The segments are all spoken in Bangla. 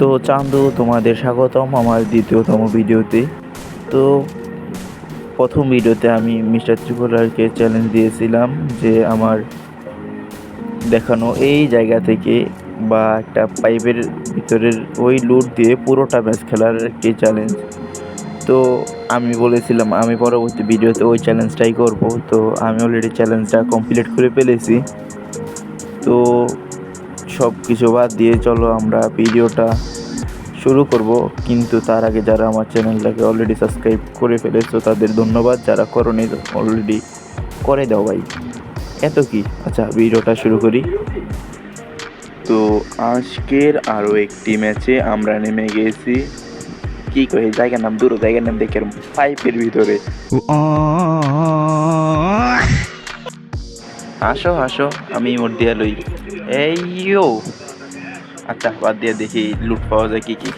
তো চান্দু, তোমাদের স্বাগতম আমার দ্বিতীয়তম ভিডিওতে। তো প্রথম ভিডিওতে আমি মিস্টার ত্রিপুরারকে চ্যালেঞ্জ দিয়েছিলাম যে আমার দেখানো এই জায়গা থেকে বা একটা পাইপের ভিতরের ওই লুট দিয়ে পুরোটা ম্যাচ খেলার একটি চ্যালেঞ্জ তো আমি বলেছিলাম, আমি পরবর্তী ভিডিওতে ওই চ্যালেঞ্জটাই করব। তো আমি অলরেডি চ্যালেঞ্জটা কমপ্লিট করে ফেলেছি। তো সব কিছু বাদ দিয়ে চলো আমরা ভিডিওটা শুরু করব। কিন্তু তার আগে যারা আমার চ্যানেলটাকে অলরেডি সাবস্ক্রাইব করে ফেলেছো, তাদের ধন্যবাদ। যারা করনি অলরেডি করে দাও ভাই। এত কি? আচ্ছা ভিডিওটা শুরু করি। তো আজকের আরও একটি ম্যাচে আমরা নেমে গেছি। কি কই? জায়গার নাম, দূর, জায়গার নাম দেখে পাইপের ভিতরে। হাসো হাসো আমি মোট দিয়া লই। এই আচ্ছা বাদ দিয়ে দেখি লুট পাওয়া যায় কি কি?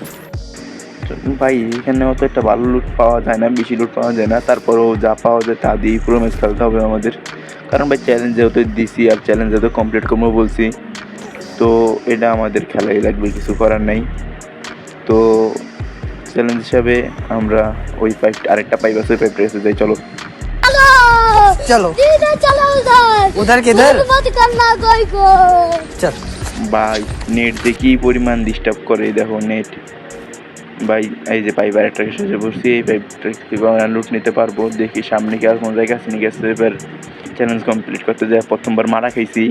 ভাই এখানে অত একটা ভালো লুট পাওয়া যায় না, বেশি লুট পাওয়া যায় না। তারপরেও যা পাওয়া যায় তা দিয়ে পুরো ম্যাচ খেলতে হবে আমাদের। কারণ ভাই চ্যালেঞ্জ যেহেতু দিছি আর চ্যালেঞ্জ যেহেতু কমপ্লিট করব বলছি, তো এটা আমাদের খেলাই লাগবে, কিছু করার নাই। তো চ্যালেঞ্জ হিসাবে আমরা ওই পাইপ আরেকটা পাইপ আছে ওই পাইপটা এসে যাই, চলো। चलो सीधा चलो उधर उधर किधर मत करना कोई को चल ভাই নেট যে কি পরিমাণ ডিস্টার্ব করে দেখো নেট ভাই এই যে পাইপ আরেকটা এসে বসছি এই পাইপটা কিভাবে আমরা লুট নিতে পারবো দেখি সামনে কি আর কোনো জায়গা আছে নাকি আছে এবার চ্যালেঞ্জ কমপ্লিট করতে যায় প্রথমবার মারা খাইছি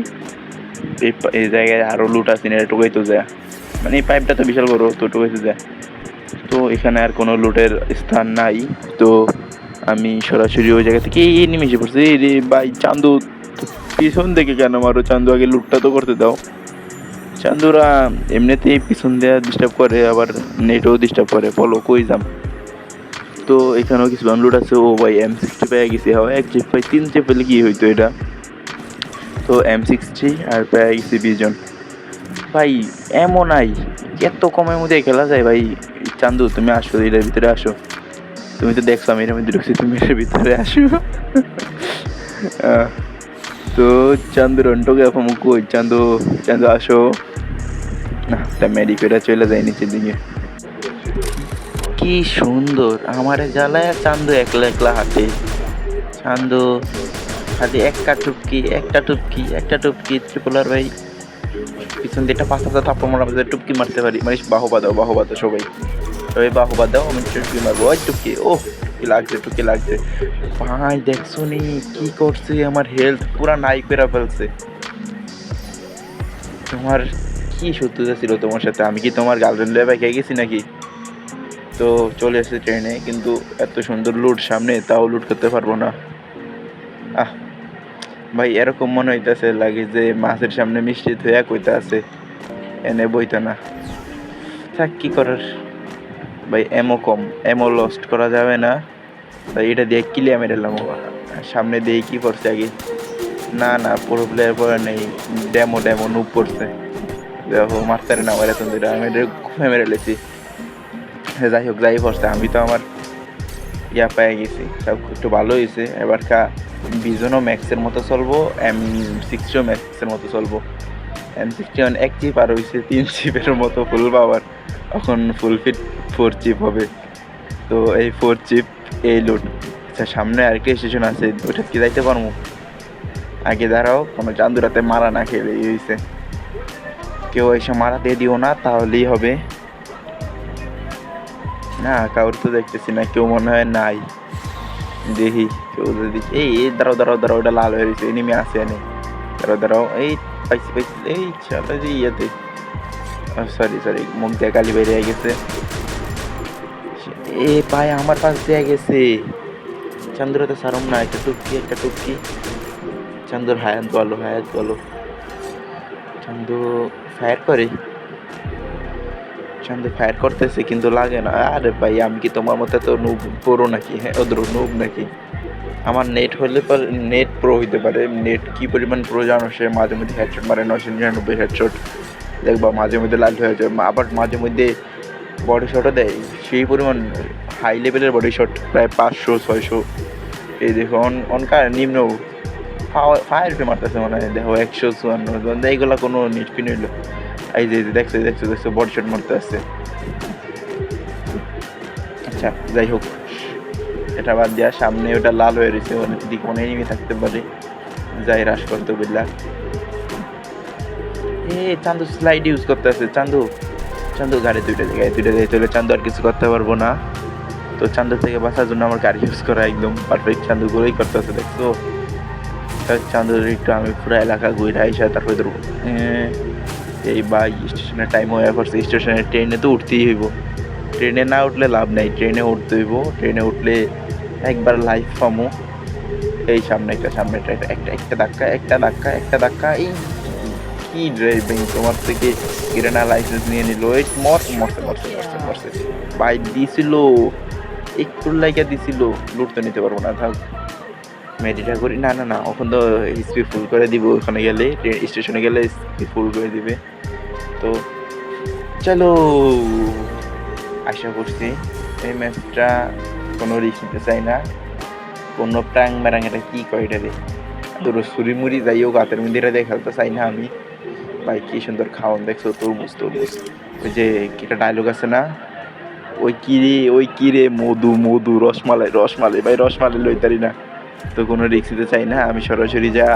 এই পা- এই জায়গায় আরও লুট আছে না টুকাই তো যায় মানে এই পাইপটা তো বিশাল বড় তো টুকাইতে যায় তো এখানে আর কোনো লুটের স্থান নাই তো আমি সরাসরি ওই জায়গা থেকে এই নিমিশে পড়ছি। এই রে ভাই চান্দু, পিছন থেকে কেন মারো চান্দু? আগে লুটটা তো করতে দাও। চান্দুরা এমনিতেই পিছন দেওয়া ডিস্টার্ব করে, আবার নেটও ডিস্টার্ব করে, বলো কই যাম? তো এখানেও কিছু লুট আছে। ও ভাই এম সিক্সটি পেয়ে গেছি। হয়, এক চেপ পাই, তিন চেপ পেলে কী হইতো এটা? তো এম সিক্সটি আর পেয়ে গেছি বিজন ভাই, এমন নাই এত কমের মধ্যে খেলা যায় ভাই। চান্দু, তুমি আসো, এটার ভিতরে আসো। তুমি তো দেখছ আমি এর মধ্যে ঢুকছি, তুমি এর ভিতরে আসো। তো চান্দু রন্টকে এখন কই? চান্দু চান্দু আসো। না, তা মেডিকেটা চলে যায় নিচের দিকে। কি সুন্দর, আমার জ্বালায় চান্দু একলা একলা হাতে চান্দু, হাতে একটা টুপকি একটা টুপকি একটা টুপকি, ত্রিপুলার ভাই। পিছন দিয়ে একটা পাঁচটা থাপ্পড় মারা টুপকি মারতে পারি। মানে বাহবা দাও বাহবা দাও সবাই। সবাই বাহবা দাও আমি টুপকি মারবো ওই টুপকি ও কি লাগছে টুকি লাগছে ভাই দেখছ নি কি করছে আমার হেলথ পুরা নাই করে ফেলছে তোমার কি শত্রুতা ছিল তোমার সাথে আমি কি তোমার গার্লফ্রেন্ড লেবে খেয়ে গেছি নাকি তো চলে এসেছে ট্রেনে কিন্তু এত সুন্দর লুট সামনে তাও লুট করতে পারব না আহ ভাই এরকম মনে হইতেছে লাগে যে মাছের সামনে মিষ্টি ধুয়া কইতে আছে এনে বইতে না থাক কি করার ভাই এমও কম। এমও লস্ট করা যাবে না। তাই এটা দিয়ে কিলিয়া মেরেলাম সামনে দিয়ে কি করছে আগে? না না পুরো প্লেয়ার পরে নেই। ডেমো ডেমো নুপ পড়ছে দেখো মারতারে না এত দূরে আমি ঘুমে মেরে লেছি। হ্যাঁ, যাই হোক যাই পড়ছে আমি তো আমার ইয়া পেয়ে গেছি। সব একটু ভালো হয়েছে। এবার কা বিজনও ম্যাক্সের মতো চলবো এম সিক্সও ম্যাক্সের মতো চলবো। সিক্সটি ওয়ান এক চিপ আর হয়েছে তিন চিপের মতো ফুল পাওয়ার এখন ফুল ফিট ফোর চিপ হবে। তো এই ফোর চিপ এই লোড আচ্ছা সামনে আরেকটা স্টেশন আছে, ওটা কি যাইতে পারব? আগে দাঁড়াও, কোনো চান্দুরাতে মারা না খেলে হয়েছে কেউ এসে মারাতে দিও না, তাহলেই হবে। না, কাউর তো দেখতেছি না, কেউ মনে হয় নাই। দেখি, কেউ যদি এই দাঁড়াও দাঁড়াও দাঁড়াও, ওটা লাল হয়ে গেছে এনিমি আছে এনে। দাঁড়াও দাঁড়াও, এই পাইছি পাইছি এই চলো যে ইয়েতে সরি সরি মুখ দিয়ে গালি বেরিয়ে গেছে এ পায়ে আমার পাশ দিয়ে গেছে চান্দুরাতে সারম না একটা টুপকি একটা টুপকি চান্দুর হায়াত বলো হায়াত বলো চান্দু ফায়ার করে চান্দু ফায়ার করতেছে কিন্তু লাগে না আরে ভাই আমি কি তোমার মতো তো নুব প্রো নাকি হ্যাঁ ওদের নুব নাকি আমার নেট হলে পর নেট প্রো হইতে পারে। নেট কি পরিমাণ প্রো জানো সে? মাঝে মধ্যে হেডশট মারে নশো নিরানব্বই হেডশট দেখবা মাঝে মধ্যে লাল হয়ে যায়। আবার মাঝে মধ্যে বডি শটও দেয়। সেই পরিমাণ হাই লেভেলের বডি শট প্রায় পাঁচশো, ছয়শো। এই দেখো, অন অনকার নিম্ন। ফায়ার পে মারতেছে মনে হয়। দেখো, একশো চুয়ান্ন। এইগুলা কোনো নিট ফিন হইল। এই যে দেখছ দেখছ দেখছ বডি শট মারতে আসছে আচ্ছা যাই হোক। এটা বাদ দেওয়া সামনে ওটা লাল হয়ে রয়েছে অনেক দিক কোনো এনিমি থাকতে পারে, যাই হ্রাস করতে বিল্লা এ, চান্দু স্লাইড ইউজ করতে আছে, চান্দু। চান্দু গাড়ি দুইটা জায়গায় দুইটা জায়গায় চলে চান্দু আর কিছু করতে পারব না। তো চান্দু থেকে বাঁচার জন্য আমার গাড়ি ইউজ করা একদম পারফেক্ট চান্দু গুলোই করতে আছে, দেখছ? চান্দুর একটু আমি পুরো এলাকা ঘুরে আইসা তারপরে ধরবো। এই বা স্টেশনের টাইম হয়ে পড়ছে, স্টেশনের ট্রেনে তো উঠতেই হইব। ট্রেনে না উঠলে লাভ নাই ট্রেনে উঠতে হইব। ট্রেনে উঠলে একবার লাইফ পামো। এই সামনে একটা সামনে একটা একটা একটা ধাক্কা একটা ধাক্কা একটা ধাক্কা। এই কি ড্রাইভিং তোমার থেকে কিরানা লাইসেন্স নিয়ে নিল। এই মর মরছে মরছে মরছে মরছে বাইক দিছিল। একটু লাইকা দিছিল। লুট তো নিতে পারব না, থাক। মেডিটা করি, না না না ওখান তো স্পিড ফুল করে দিব। ওখানে গেলে স্টেশনে গেলে স্পিড ফুল করে দিবে। তো চলো, আশা করছি এই ম্যাচটা কোনো রিস্ক নিতে চাই না। কোনো প্রাং ম্যারাং এটা কী কয় এটা রে তোর সুরি মুড়ি যাই হোক, হাতের মধ্যে এটা দেখাতে চাই না আমি। ভাই, কি সুন্দর খাওয়ান দেখছ তরমুজ তরমুজ ওই যে কিটা ডায়লগ আছে না? ওই কিরে ওই কিরে মধু মধু, রসমালাই রসমালাই। ভাই, রসমালাই লইতারি না। তো কোনো রিক্স দিতে চাই না, আমি সরাসরি যা,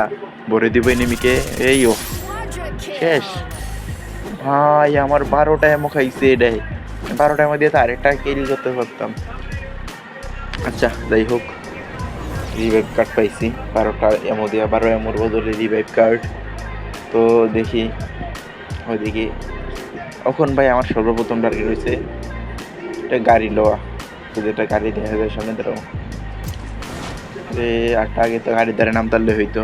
ভরে দিব এনিমিকে। এই ও, শেষ। ভাই, আমার বারোটা এমো খাইছে এটাই বারোটা এমো দিয়ে তো আরেকটা কেরি করতে পারতাম। আচ্ছা যাই হোক। রিভাইভ কার্ড পাইছি। বারোটা এমো দিয়া, বারো এমোর বদলে রিভাইভ কার্ড তো দেখি, ওইদিকে। এখন ভাই আমার সর্বপ্রথম টার্গেট রয়েছে এটা গাড়ি লওয়া। তো যেটা গাড়ি দেখা যায় সামনে দাঁড়াও। আটটা আগে তো গাড়ির দ্বারা নাম তারলে হইতো।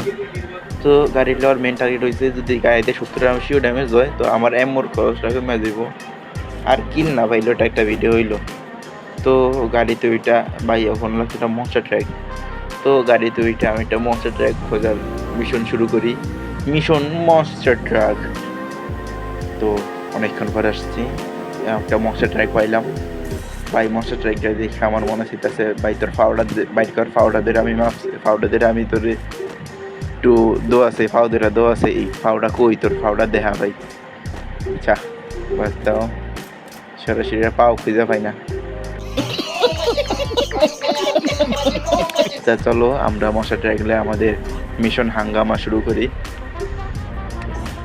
তো গাড়ি লওয়ার মেন টার্গেট হয়েছে যদি গাড়িতে সত্তর আশিও ড্যামেজ হয়, তো আমার এমোর খরচটাকে ম্যাচ দিব আর কিল না ভাইলো এটা একটা ভিডিও হইল। তো গাড়িতে ওইটা, ভাই, এখন লাগছে একটা মনস্টার ট্র্যাক তো গাড়িতে ওইটা আমি একটা মশা ট্র্যাক খোঁজার মিশন শুরু করি। মিশন মনস্টার ট্র্যাক তো অনেকক্ষণ পরে আসছি। একটা মনস্টার ট্র্যাক পাইলাম। ভাই মনস্টার ট্র্যাকটা দেখে আমার মনে হইতেছে, ভাই, তোর ফাউডার বাইক কর ফাউডাদের আমি মাপ ফাউডাদের আমি তোর একটু দো আছে ফাউদেরা দো আছে, এই ফাউডা কই, তোর ফাউডা দেখা ভাই? আচ্ছা বাদ দাও। সরাসরি পাও খুঁজে পাই না। তা চলো, আমরা মশা ট্র্যাকলে আমাদের মিশন হাঙ্গামা শুরু করি।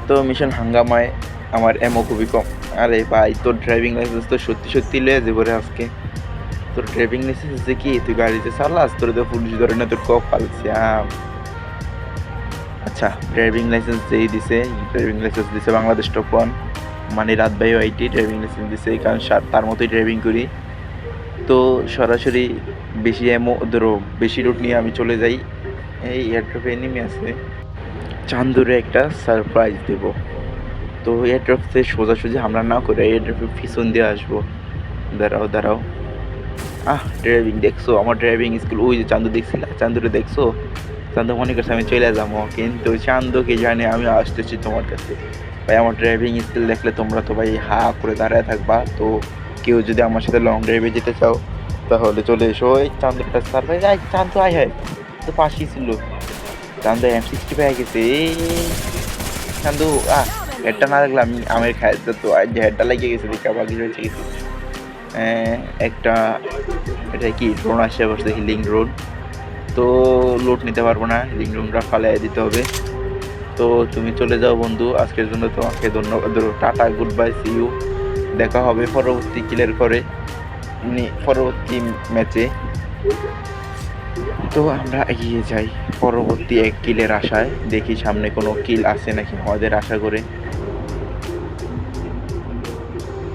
তো মিশন হাঙ্গামায় আমার এমও খুবই কম। আরে ভাই, তোর ড্রাইভিং লাইসেন্স তো সত্যি সত্যি লয়ে যাব আজকে। তোর ড্রাইভিং লাইসেন্স যে কি? তুই গাড়িতে চালাস, তোর তো পুলিশ ধরে না, তোর কপাল শ্যাম। আচ্ছা ড্রাইভিং লাইসেন্স যেই দিছে ড্রাইভিং লাইসেন্স দিছে বাংলাদেশ টপ ওয়ান মানে রাত বাই আইটি ড্রাইভিং লাইসেন্স দিছে কারণ তার মতোই ড্রাইভিং করি। তো সরাসরি বেশি এমো ধরো বেশি রুট নিয়ে আমি চলে যাই। এই এয়ারড্রপে নেমে আছে। চান্দুরে একটা সারপ্রাইজ দেব। তো এয়ারড্রপ থেকে সোজাসুজি হামলা না করে এয়ারড্রপে পিছন দিয়ে আসব। দাঁড়াও দাঁড়াও। আহ ড্রাইভিং দেখছ? আমার ড্রাইভিং স্কুল ওই যে চান্দু দেখছিল? চান্দুরে দেখছ? চান্দু মনে করছে আমি চলে যাব, কিন্তু চান্দুকে জানে আমি আসতেছি তোমার কাছে। ভাই, আমার ড্রাইভিং স্কিল দেখলে তোমরা তো ভাই হা করে দাঁড়ায় থাকবা, তো কেউ যদি আমার সাথে লং ড্রাইভে যেতে চাও, তাহলে চলে এসো। এই চান্দুরটা সারপ্রাইজ আয় চান্দু, আয় হয় তো পাশেই ছিল। চান্দু এম সিক্সটি পেয়ে গেছে। চান্দু, আহ হেডটা না দেখলে আমি আমার খাই তো আজ যে হেডটা লাগিয়ে গেছে, দেখে বাকি রয়েছে কিছু একটা এটা কি ড্রোন আসে বসে হিলিং ড্রোন তো লোড নিতে পারব না হিলিং ড্রোনটা ফালাই দিতে হবে। তো তুমি চলে যাও বন্ধু, আজকের জন্য তোমাকে ধন্যবাদ tata goodbye see you দেখা হবে পরবর্তী কিলের করে পরবর্তী ম্যাচে। তো আমরা এগিয়ে যাই পরবর্তী এক কিলের আশায়। দেখি সামনে কোনো কিল আছে নাকি আমাদের আশা করে।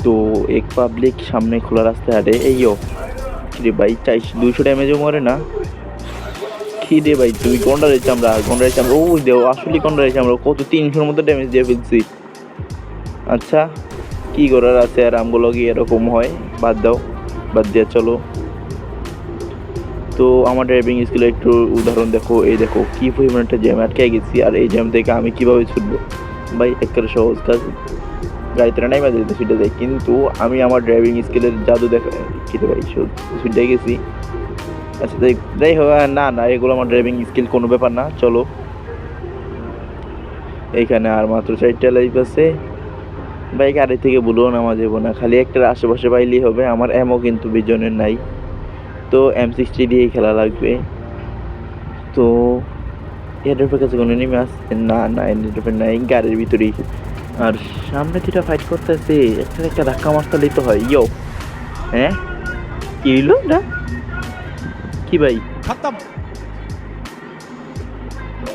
তো এক পাবলিক সামনে খোলা রাস্তায় হাঁটে। এই ও রে ভাই চাই দুইশো ড্যামেজও মরে না? কি রে ভাই, তুই গন্ডা রয়েছে আমরা গন্ডা রয়েছে আমরা। ও দেও আসলে গন্ডা রয়েছে আমরা। কত তিনশোর মতো ড্যামেজ দিয়ে ফেলছি। আচ্ছা কি করার আছে আর আমগুলো গিয়ে এরকম হয়? বাদ দাও, বাদ দিয়ে চলো। তো আমার ড্রাইভিং স্কিলের একটু উদাহরণ দেখো, এই দেখো কি পরিমাণ একটা জ্যাম আটকে গেছি আর এই জ্যাম থেকে আমি কীভাবে ছুটবো? ভাই, একেবারে সহজ কাজ। গাড়িতে নাই মাঝে ছুটে যাই কিন্তু আমি আমার ড্রাইভিং স্কিলের জাদু দেখা খিদে ভাই ছুটে গেছি। আচ্ছা যাই যাই হোক না না, এগুলো আমার ড্রাইভিং স্কিল কোনো ব্যাপার না, চলো। এইখানে আর মাত্র চারটা লাইফ আছে। ভাই গাড়ি থেকে ভুলেও নামা যাব না খালি একটার আশেপাশে পাইলেই হবে আমার এমও কিন্তু বিজনের নাই। তো এম সিক্সটি দিয়েই খেলা লাগবে। তো এয়ারড্রপের কাছে কোনো নেমে আসছে না না এয়ারড্রপের নাই গাড়ির ভিতরেই। আর সামনে যেটা ফাইট করতেছে একটা একটা ধাক্কা মারতে লিতে হয়। ইয়ো হ্যাঁ? কি হইল না কি ভাই? খতম।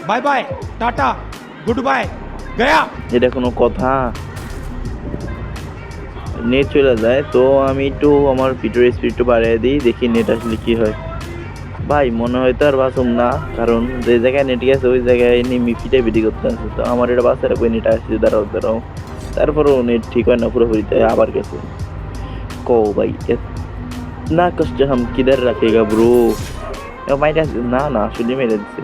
Bye bye tata goodbye গয়া এটা কোনো কথা? নেট চলে যায়, তো আমি একটু আমার ভিডিওর স্পিডটা বাড়িয়ে দিই, দেখি নেট আসলে কী হয়। ভাই, মনে হয় তো আর বাসুম না, কারণ যে জায়গায় নেট গেছে, ওই জায়গায় নেমে পিটে পিটি করতে আছে তো আমার এটা বাসে রাখব নেট আসছে, দাঁড়াও দাঁড়াও। তারপরেও নেট ঠিক হয় না, পুরোপুরি তাই আবার গেছে। কো ভাই না কষ্ট, হাম কিদার রাখেগা ব্রো। মাইটা না না আসলে মেরে দিচ্ছে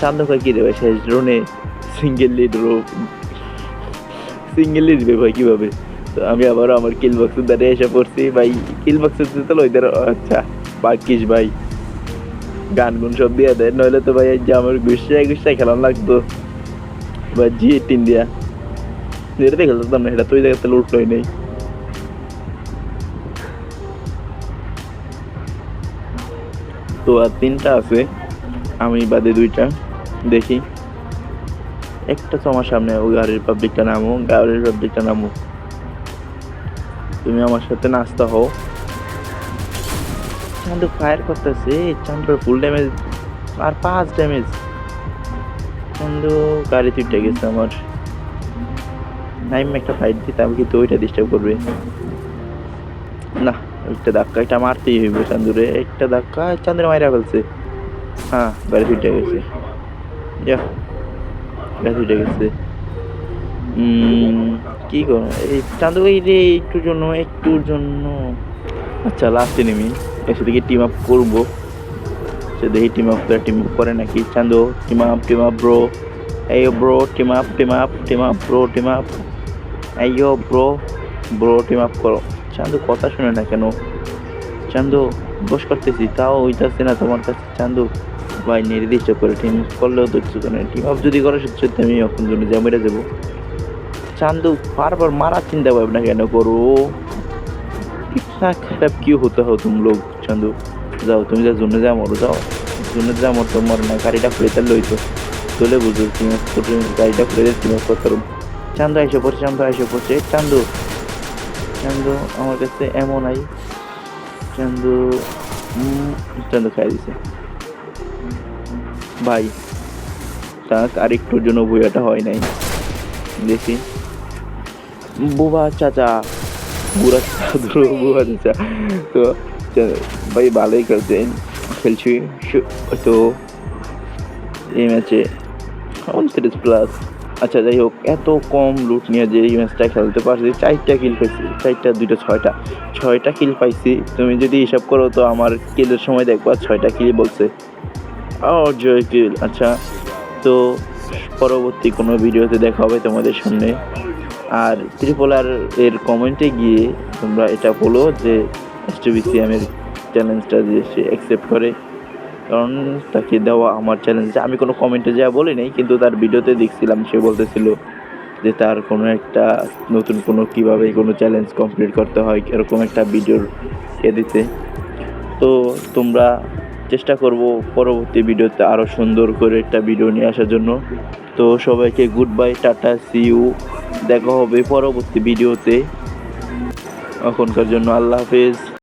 শান্ত করে কি দেবে শেষ ড্রোনে সিঙ্গেল লিড রো সিঙ্গেল দিবে ভাই কীভাবে? আমি আবার আমার কিল বক্সের দ্বারা এসে পড়ছি। ভাই কিল বক্সের তো ওই দ্বারা আচ্ছা বাকিস ভাই। গান গুন সব দিয়ে দেয় নইলে তো ভাই যে আমার গুসায় গুসায় খেলাম লাগতো। বা জি এইটিন দিয়া। এটা দিয়ে খেলতাম না এটা তো ওই জায়গাতে লুট লই নেই তো আর তিনটা আছে, আমি বাদে দুইটা, দেখি। একটা তো আমার সামনে, ও গাড়ির পাবলিকটা নামো, গাড়ির পাবলিকটা নামো। তুমি আমার সাথে নাচতে হও। চান্দু ফায়ার করতেছে চান্দুর ফুল ড্যামেজ আর পাঁচ ড্যামেজ চান্দু গাড়ি তুইটা গেছে আমার। নাইম একটা ফাইট দিতাম কিন্তু ওইটা ডিস্টার্ব করবে। না, একটা ধাক্কা, এটা মারতেই হইবে চান্দুরে। একটা ধাক্কা, চান্দুরে মাইরা ফেলছে। হ্যাঁ গাড়ি তুইটা গেছে। যা গাড়ি তুইটা গেছে। কি করো এই চান্দু এই রে, একটুর জন্য একটুর জন্য। আচ্ছা লাস্টে নেমি এসে থেকে টিম আপ করব। সে দেখি টিম আপ টিম আপ করে নাকি? Chandu team up team up bro এই bro team up team up team up bro team up এই ব্রো ব্রো টিম আপ করো। চান্দু কথা শুনে না কেন? চান্দু বস করতেছি, তাও ওইটাছে না তোমার কাছে। চান্দু ভাই, নির্দিষ্ট করে টিম করলেও তো কিছু টিম আপ যদি করো, সত্যি আমি এখন জন্য যা মেরে দেবো চান্দু বারবার মারার চিন্তা ভাবনা কেন করো? না খারাপ কি হতে হো তুমি লোক, চান্দু? যাও, তুমি যা জুনে যা মরো, যাও। জুনে যা মরতো মর না, গাড়িটা খুলে তার লইতো। চলে বুঝো, তুমি গাড়িটা খুলে তুমি করতে চান্দু এসে পড়ছে, চান্দু এসে পড়ছে। চান্দু চান্দু আমার কাছে এমন আই। চান্দু চান্দু খাই দিছে। ভাই তাক আরেকটুর জন্য বইয়াটা হয় নাই। দেখি। বুবা চাচা, বুড়া চাদর বুড়া চাচা। তো ভাই ভালোই খেলছেন খেলছি তো এই ম্যাচে উনত্রিশ প্লাস আচ্ছা যাই হোক, এত কম লুট নিয়ে যে এই ম্যাচটা খেলতে পারছি, চারটা কিল পাইছি, চারটা, দুইটা, ছয়টা। ছয়টা কিল পাইছি। তুমি যদি হিসাব করো, তো আমার কিলের সময় দেখবা, ছয়টা কিল বলছে। জয় কিল আচ্ছা। তো, পরবর্তী কোনো ভিডিওতে দেখা হবে তোমাদের সামনে। আর ত্রিপোলার এর কমেন্টে গিয়ে তোমরা এটা বলো যে এসটিবিসিএম এর চ্যালেঞ্জটা যে সে অ্যাকসেপ্ট করে। কারণ তাকে দেওয়া আমার চ্যালেঞ্জ আমি কোনো কমেন্টে যা বলি নাই, কিন্তু তার ভিডিওতে দেখছিলাম, সে বলতেছিল যে তার কোনো একটা নতুন কোনো কীভাবে কোনো চ্যালেঞ্জ কমপ্লিট করতে হয়, এরকম একটা ভিডিওর এ দিতে। তো তোমরা চেষ্টা করব পরবর্তী ভিডিওতে আরও সুন্দর করে একটা ভিডিও নিয়ে আসার জন্য। তো সবাইকে goodbye tata see you দেখা হবে পরবর্তী ভিডিওতে এখনকার জন্য আল্লাহ হাফেজ।